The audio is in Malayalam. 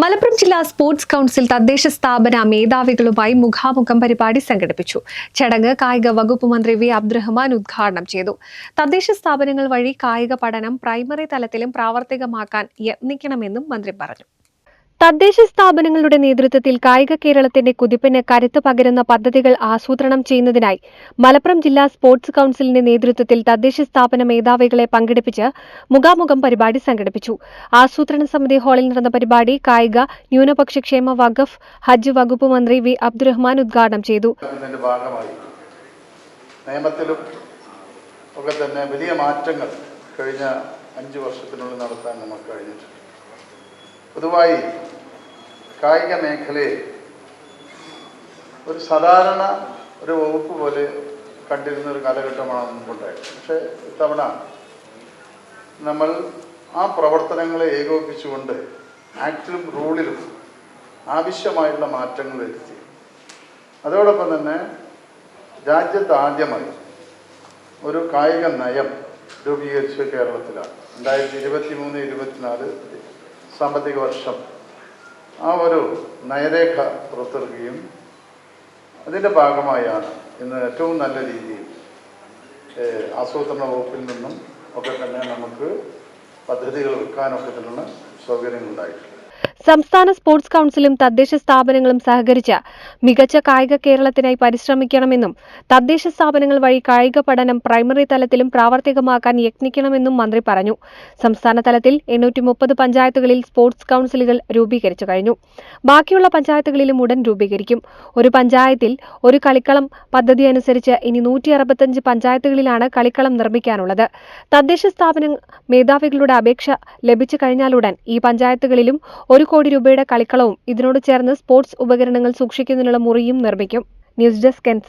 മലപ്പുറം ജില്ലാ സ്പോർട്സ് കൗൺസിൽ തദ്ദേശ സ്ഥാപന മേധാവികളുമായി മുഖാമുഖം പരിപാടി സംഘടിപ്പിച്ചു. ചടങ്ങ് കായിക വകുപ്പ് മന്ത്രി വി. അബ്ദുറഹ്മാൻ ഉദ്ഘാടനം ചെയ്തു. തദ്ദേശ സ്ഥാപനങ്ങൾ വഴി കായിക പഠനം പ്രൈമറി തലത്തിലും പ്രാവർത്തികമാക്കാൻ യത്നിക്കണമെന്നും മന്ത്രി പറഞ്ഞു. തദ്ദേശ സ്ഥാപനങ്ങളുടെ നേതൃത്വത്തിൽ കായിക കേരളത്തിന്റെ കുതിപ്പിന് കരുത്ത് പകരുന്ന പദ്ധതികൾ ആസൂത്രണം ചെയ്യുന്നതിനായി മലപ്പുറം ജില്ലാ സ്പോർട്സ് കൌൺസിലിന്റെ നേതൃത്വത്തിൽ തദ്ദേശ സ്ഥാപന മേധാവികളെ പങ്കെടുപ്പിച്ച് മുഖാമുഖം പരിപാടി സംഘടിപ്പിച്ചു. ആസൂത്രണ സമിതി ഹാളിൽ നടന്ന പരിപാടി കായിക ന്യൂനപക്ഷ ക്ഷേമ വഖഫ് ഹജ്ജ് വകുപ്പ് മന്ത്രി വി. അബ്ദുറഹ്മാൻ ഉദ്ഘാടനം ചെയ്തു. വലിയ മാറ്റങ്ങൾ അഞ്ച് വർഷത്തിനുള്ളിൽ നമുക്ക് പൊതുവായി കായിക മേഖലയെ ഒരു സാധാരണ ഒരു വകുപ്പ് പോലെ കണ്ടിരുന്ന ഒരു കാലഘട്ടമാണ് മുമ്പുണ്ടായത്. പക്ഷേ ഇത്തവണ നമ്മൾ ആ പ്രവർത്തനങ്ങളെ ഏകോപിപ്പിച്ചുകൊണ്ട് ആക്ടിലും റൂളിലും ആവശ്യമായുള്ള മാറ്റങ്ങൾ വരുത്തി. അതോടൊപ്പം തന്നെ രാജ്യത്ത് ആദ്യമായി ഒരു കായിക നയം രൂപീകരിച്ച കേരളത്തിലാണ്. രണ്ടായിരത്തി ഇരുപത്തി മൂന്ന് ഇരുപത്തിനാല് സാമ്പത്തിക വർഷം ആ ഒരു നയരേഖ പുറത്തിറക്കുകയും അതിന്റെ ഭാഗമായാണ് ഇന്ന് ഏറ്റവും നല്ല രീതിയിൽ ആസൂത്രണ വകുപ്പിൽ നിന്നും ഒക്കെ തന്നെ നമുക്ക് പദ്ധതികൾ വെക്കാനൊക്കെ തന്നെ സൗകര്യങ്ങളുണ്ടായിട്ടുണ്ട്. സംസ്ഥാന സ്പോർട്സ് കൌൺസിലും തദ്ദേശ സ്ഥാപനങ്ങളും സഹകരിച്ച് മികച്ച കായിക കേരളത്തിനായി പരിശ്രമിക്കണമെന്നും തദ്ദേശ സ്ഥാപനങ്ങൾ വഴി കായിക പഠനം പ്രൈമറി തലത്തിലും പ്രാവർത്തികമാക്കാൻ യത്നിക്കണമെന്നും മന്ത്രി പറഞ്ഞു. സംസ്ഥാന തലത്തിൽ എണ്ണൂറ്റി മുപ്പത് പഞ്ചായത്തുകളിൽ സ്പോർട്സ് കൌൺസിലുകൾ രൂപീകരിച്ചു കഴിഞ്ഞു. ബാക്കിയുള്ള പഞ്ചായത്തുകളിലും ഉടൻ രൂപീകരിക്കും. ഒരു പഞ്ചായത്തിൽ ഒരു കളിക്കളം പദ്ധതി അനുസരിച്ച് ഇനി നൂറ്റി അറുപത്തഞ്ച് പഞ്ചായത്തുകളിലാണ് കളിക്കളം നിർമ്മിക്കാനുള്ളത്. തദ്ദേശ സ്ഥാപന മേധാവികളുടെ അപേക്ഷ ലഭിച്ചു കഴിഞ്ഞാലുടൻ ഈ പഞ്ചായത്തുകളിലും ഒരു കോടി രൂപയുടെ കളിക്കളവും ഇതിനോട് ചേർന്ന് സ്പോർട്സ് ഉപകരണങ്ങൾ സൂക്ഷിക്കുന്നതിനുള്ള മുറിയും നിർമ്മിക്കും. News desk N